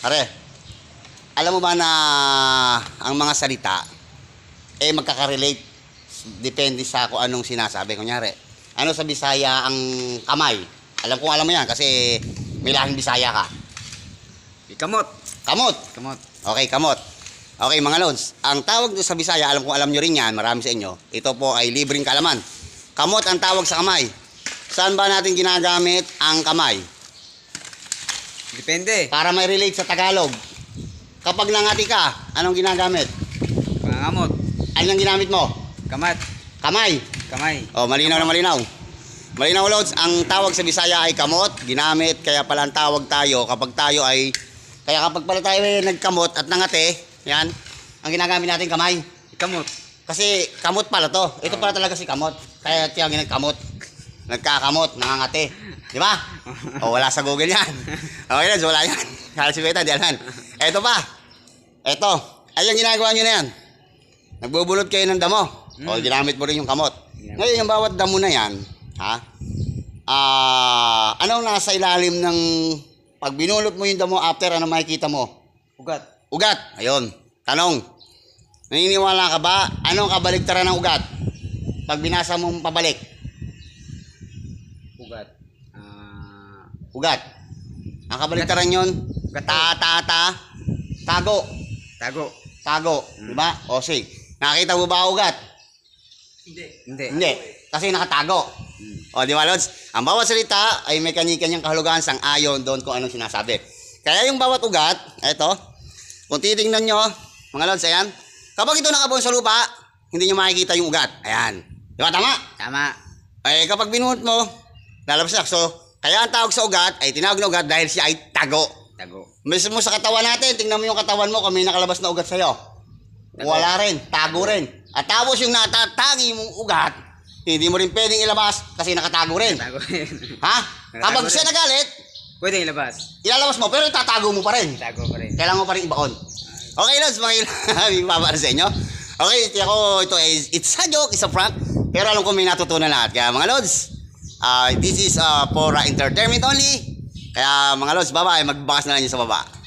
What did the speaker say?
Pare, alam mo ba na ang mga salita, eh magkaka-relate. Depende sa kung anong sinasabi. Kunyari, ano sa Bisaya ang kamay? Alam kong alam mo yan kasi may lahing Bisaya ka. Kamot. Kamot. Kamot. Okay, kamot. Okay, mga lods. Ang tawag sa Bisaya, alam kong alam nyo rin yan, marami sa inyo. Ito po ay libreng kalaman. Kamot ang tawag sa kamay. Saan ba natin ginagamit ang kamay? Depende. Para may relate sa Tagalog. Kapag nangati ka, anong ginagamit? Pangamot. Ano ang ginamit mo? Kamat. Kamay. Kamay. Oh, malinaw na malinaw. Malinaw, Lods. Ang tawag sa Bisaya ay kamot. Ginamit, kaya pala ang tawag tayo kapag tayo ay... Kaya kapag pala tayo ay nagkamot at nangate, yan, ang ginagamit natin kamay. Kamot. Kasi kamot pala to. Ito pala talaga si kamot. Kaya tiyagin nagkamot. Nagkakamot, nangangate. Di ba? O wala sa Google yan. Okay na, wala yan. Kala si Beta, di alam. Ito pa. Ito. Ay, yung ginagawa nyo na yan. Nagbubulot kayo ng damo. O, ginamit mo rin yung kamot. Ngayon, yung bawat damo na yan, ha? Ah, anong nasa ilalim ng pag binulot mo yung damo after, ano makikita mo? Ugat. Ugat. Ayun. Tanong. Naniniwala ka ba? Anong kabaliktaran ng ugat? Pag binasa mo pabalik. Ugat. Ugat. Ang kabaliktaran yun, Ugat. ta, ta, ta, tago. tago. Tago. Di ba? O sige. Nakita mo ba ugat? Hindi. Hindi. Kasi nakatago. O, di ba, Lods? Ang bawat salita ay may kanya-kanyang kahulugan sang ayon doon kung anong sinasabi. Kaya yung bawat ugat, eto, kung titingnan nyo, mga Lods, ayan, kapag ito nakabuon sa lupa, hindi nyo makikita yung ugat. Ayan. Di ba, tama? Tama. Eh, kapag binuhot mo, lalabas na. So, kaya ang tawag sa ugat ay tinawag na ugat dahil siya ay tago. Tago. Mismo sa katawan natin, tingnan mo yung katawan mo kung may nakalabas na ugat sa'yo. Wala rin, tago rin. At tapos yung natatangi mong ugat, hindi mo rin pwedeng ilabas kasi nakatago rin. Tago rin. Ha? Nakatago Kapag rin. siya nagalit, Pwede ilabas. ilalabas mo pero itatago mo pa rin. Tago pa rin. Kailangan mo pa rin ibaon. Okay, Lods, mga ibabara sa inyo. Okay, ito ako, ito is, it's a joke, it's a prank. Pero alam ko may natutunan lahat. Kaya mga Lods, uh, this is uh, for uh, entertainment only. Kaya mga Lods, bye-bye. Magbakas na lang yun sa baba.